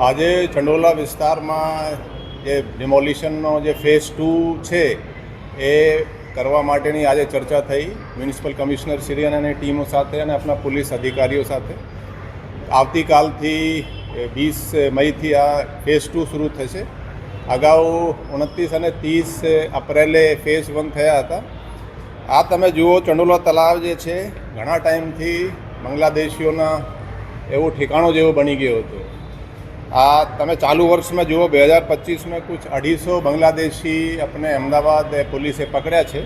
આજે ચંડોલા વિસ્તારમાં જે ડિમોલિશનનો જે ફેઝ ટુ છે, એ કરવા માટેની આજે ચર્ચા થઈ. મ્યુનિસિપલ કમિશનર શ્રી અને ટીમો સાથે અને આપણા પોલીસ અધિકારીઓ સાથે. આવતીકાલથી વીસ મઈથી આ ફેઝ ટુ શરૂ થશે. અગાઉ ઉણત્રીસ અને ત્રીસ એપ્રિલે ફેઝ વન થયા હતા. આ તમે જુઓ, ચંડોલા તલાવ જે છે, ઘણા ટાઈમથી બાંગ્લાદેશીઓના એવું ઠેકાણો જેવો બની ગયો હતો. આ તમે ચાલુ વર્ષમાં જુઓ, બે હજાર પચીસમાં કુછ અઢીસો બાંગ્લાદેશી આપણે અમદાવાદ પોલીસે પકડ્યા છે.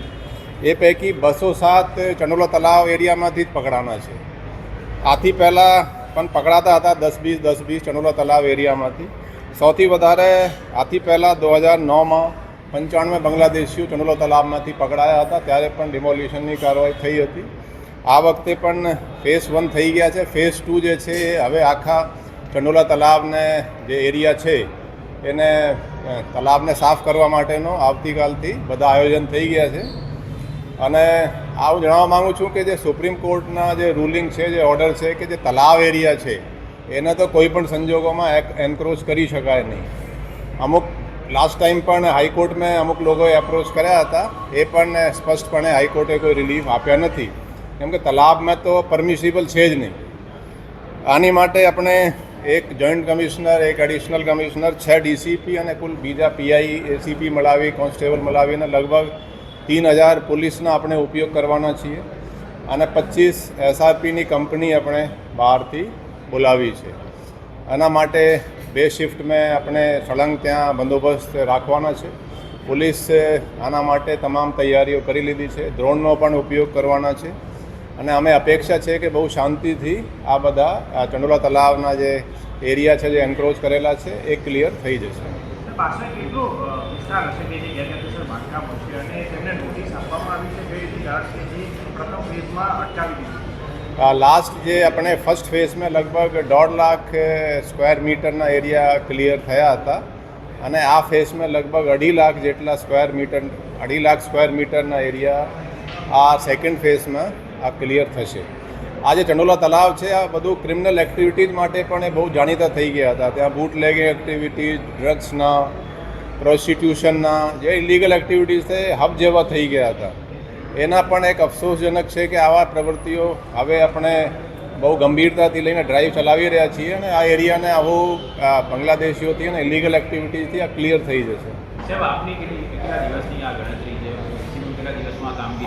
એ પૈકી બસો સાત ચંડોલા તલાવ એરિયામાંથી જ પકડાના છે. આથી પહેલાં પણ પકડાતા હતા દસ વીસ દસ વીસ ચંડોલા તલાવ એરિયામાંથી. સૌથી વધારે આથી પહેલાં દો હજાર નવમાં પંચાણમે બાંગ્લાદેશીઓ ચંડોલા તલાવમાંથી પકડાયા હતા, ત્યારે પણ ડિમોલ્યુશનની કાર્યવાહી થઈ હતી. આ વખતે પણ ફેઝ વન થઈ ગયા છે. ફેઝ ટુ જે છે એ હવે આખા ચંડોલા તલાવને જે એરિયા છે, એને તલાવને સાફ કરવા માટેનો આવતીકાલથી બધા આયોજન થઈ ગયા છે. અને આવું જણાવવા માગું છું કે જે સુપ્રીમ કોર્ટના જે રૂલિંગ છે, જે ઓર્ડર છે કે જે તલાવ એરિયા છે, એને તો કોઈ પણ સંજોગોમાં એન્ક્રોચ કરી શકાય નહીં. અમુક લાસ્ટ ટાઈમ પણ હાઈકોર્ટમાં અમુક લોકોએ એપ્રોચ કર્યા હતા, એ પણ સ્પષ્ટપણે હાઈકોર્ટે કોઈ રિલીફ આપ્યા નથી. કેમ કે તલાબમાં તો પરમિસિબલ છે જ નહીં. આની માટે આપણે એક જોઈન્ટ કમિશનર એક એડિશનલ કમિશનર છ ડીસીપી અને કુલ બીજા પીઆઈ એસીપી મળાવી કોન્સ્ટેબલ મળાવીને લગભગ તીન હજાર પોલીસના આપણે ઉપયોગ કરવાના છીએ અને પચીસ એસઆરપીની કંપની આપણે બહારથી બોલાવી છે આના માટે બે શિફ્ટમાં આપણે સળંગ ત્યાં બંદોબસ્ત રાખવાના છે પોલીસે આના માટે તમામ તૈયારીઓ કરી લીધી છે ડ્રોનનો પણ ઉપયોગ કરવાના છે અને અમે અપેક્ષા છે કે બહુ શાંતિથી આ બધા ચંડોલા તલાવના જે એરિયા છે જે એન્ક્રોચ કરેલા છે એ ક્લિયર થઈ જશે વિસ્તાર હશે કે જે ગેરકાયદેસર બાંધકામ હશે અને તેમને નોટિસ આપવામાં આવી છે, કઈ રીતે જાણ જે પ્રથમ ફેઝમાં અટકાવી દીધી લાસ્ટ જે આપણે ફર્સ્ટ ફેઝમાં લગભગ દોઢ લાખ સ્ક્વેર મીટરના એરિયા ક્લિયર થયા હતા. અને આ ફેઝમાં લગભગ અઢી લાખ જેટલા સ્ક્વેર મીટર અઢી લાખ સ્ક્વેર મીટરના એરિયા આ સેકન્ડ ફેઝમાં આ ક્લિયર થશે. આ જે ચંડોલા તલાવ છે, આ બધું ક્રિમિનલ એક્ટિવિટીઝ માટે પણ એ બહુ જાણીતા થઈ ગયા હતા. ત્યાં બૂટ લેગિંગ એક્ટિવિટીઝ ડ્રગ્સના પ્રોસ્ટિટ્યુશનના જે ઇલીગલ એક્ટિવિટીઝ છે હબ જેવા થઈ ગયા હતા. એના પણ એક અફસોસજનક છે કે આવા પ્રવૃત્તિઓ હવે આપણે બહુ ગંભીરતાથી લઈને ડ્રાઈવ ચલાવી રહ્યા છીએ અને આ એરિયાને આવું બાંગ્લાદેશીઓથી અને ઇલીગલ એક્ટિવિટીઝથી આ ક્લિયર થઈ જશે.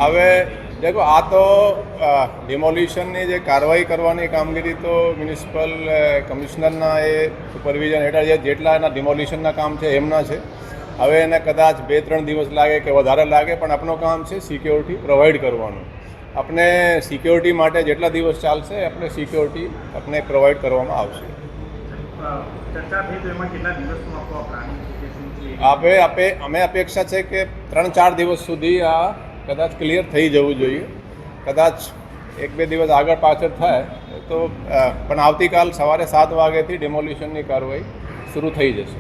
હવે દેખો આ તો ડિમોલિશનની જે કાર્યવાહી કરવાની કામગીરી તો મ્યુનિસિપલ કમિશનરના એ સુપરવિઝન હેઠળ જે જેટલા એના ડિમોલિશનના કામ છે એમના છે. હવે એને કદાચ બે ત્રણ દિવસ લાગે કે વધારે લાગે પણ આપણું કામ છે સિક્યોરિટી પ્રોવાઈડ કરવાનું. આપણે સિક્યોરિટી માટે જેટલા દિવસ ચાલશે આપણે સિક્યોરિટી આપણે પ્રોવાઈડ કરવામાં આવશે. આપે આપે અમે અપેક્ષા છે કે ત્રણ ચાર દિવસ સુધી આ કદાચ ક્લિયર થઈ જવું જોઈએ. કદાચ એક બે દિવસ આગળ પાછળ થાય તો પણ આવતીકાલ સવારે સાત વાગ્યાથી ડિમોલ્યુશનની કાર્યવાહી શરૂ થઈ જશે.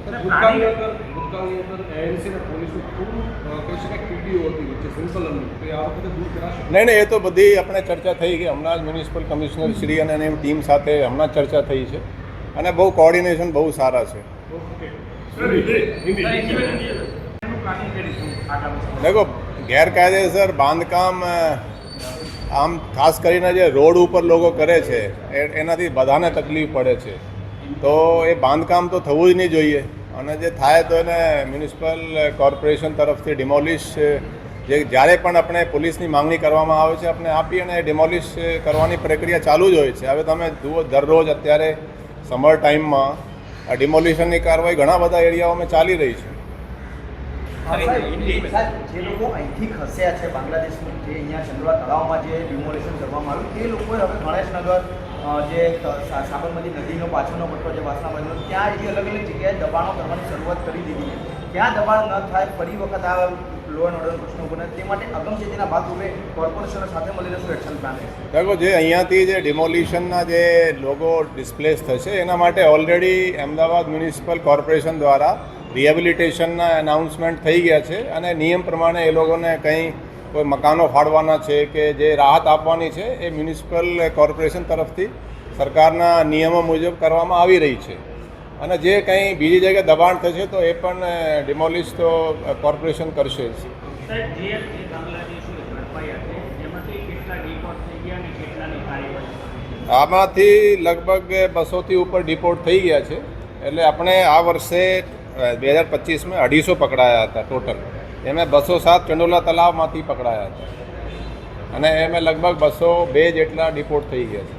નહીં. નહીં એ તો બધી આપણે ચર્ચા થઈ ગઈ. હમણાં જ મ્યુનિસિપલ કમિશનર શ્રી અને એની ટીમ સાથે હમણાં ચર્ચા થઈ છે. અને બહુ કોઓર્ડિનેશન બહુ સારા છે. દેખો ગેરકાયદેસર બાંધકામ આમ ખાસ કરીને જે રોડ ઉપર લોકો કરે છે એ એનાથી બધાને તકલીફ પડે છે. તો એ બાંધકામ તો થવું જ નહીં જોઈએ. અને જે થાય તો એને મ્યુનિસિપલ કોર્પોરેશન તરફથી ડિમોલિશ જે જ્યારે પણ આપણે પોલીસની માંગણી કરવામાં આવે છે, આપણે આપી અને ડિમોલિશ કરવાની પ્રક્રિયા ચાલુ જ હોય છે. હવે તમે જુઓ, દરરોજ અત્યારે સમર ટાઈમમાં આ ડિમોલિશનની કાર્યવાહી ઘણા બધા એરિયાઓમાં ચાલી રહી છે. એ બાંગ્લાદેશમાં, જે અહીંયા ચંદ્રવા તળાવમાં જે ડિમોલેશન કરવામાં આવ્યું તે લોકોએ હવે ગણેશનગર જે સાબરમતી નદીનો પાછળનો પટ્ટો જે વાસણા બાજુનો, ત્યાં એવી અલગ અલગ જગ્યાએ દબાણો કરવાની શરૂઆત કરી દીધી છે. ત્યાં દબાણ ન થાય, ફરી વખત આ લો એન્ડ ઓર્ડર પ્રશ્નો બને તે માટે અગમચેતીના ભાગરૂપે કોર્પોરેશનો સાથે મળીને શું એક્શન પ્લાન દેખો, જે અહીંયાથી જે ડિમોલિશનના જે લોગો ડિસ્પ્લેસ થશે, એના માટે ઓલરેડી અમદાવાદ મ્યુનિસિપલ કોર્પોરેશન દ્વારા રિહેબિલિટેશનના એનાઉન્સમેન્ટ થઈ ગયા છે, અને નિયમ પ્રમાણે એ લોકોને કંઈ કોઈ મકાનો ફાળવાના છે કે જે રાહત આપવાની છે એ મ્યુનિસિપલ કોર્પોરેશન તરફથી સરકારના નિયમો મુજબ કરવામાં આવી રહી છે. અને જે કંઈ બીજી જગ્યાએ દબાણ થશે તો એ પણ ડિમોલિશ તો કોર્પોરેશન કરશે જ. આમાંથી લગભગ બસોથી ઉપર ડિપોર્ટ થઈ ગયા છે. એટલે આપણે આ વર્ષે બે હજાર પચીસમાં અઢીસો પકડાયા હતા ટોટલ. એમાં બસો સાત ચંડોલા તલાવમાંથી પકડાયા હતા અને એમાં લગભગ બસો બે જેટલા ડિપોર્ટ થઈ ગયા છે.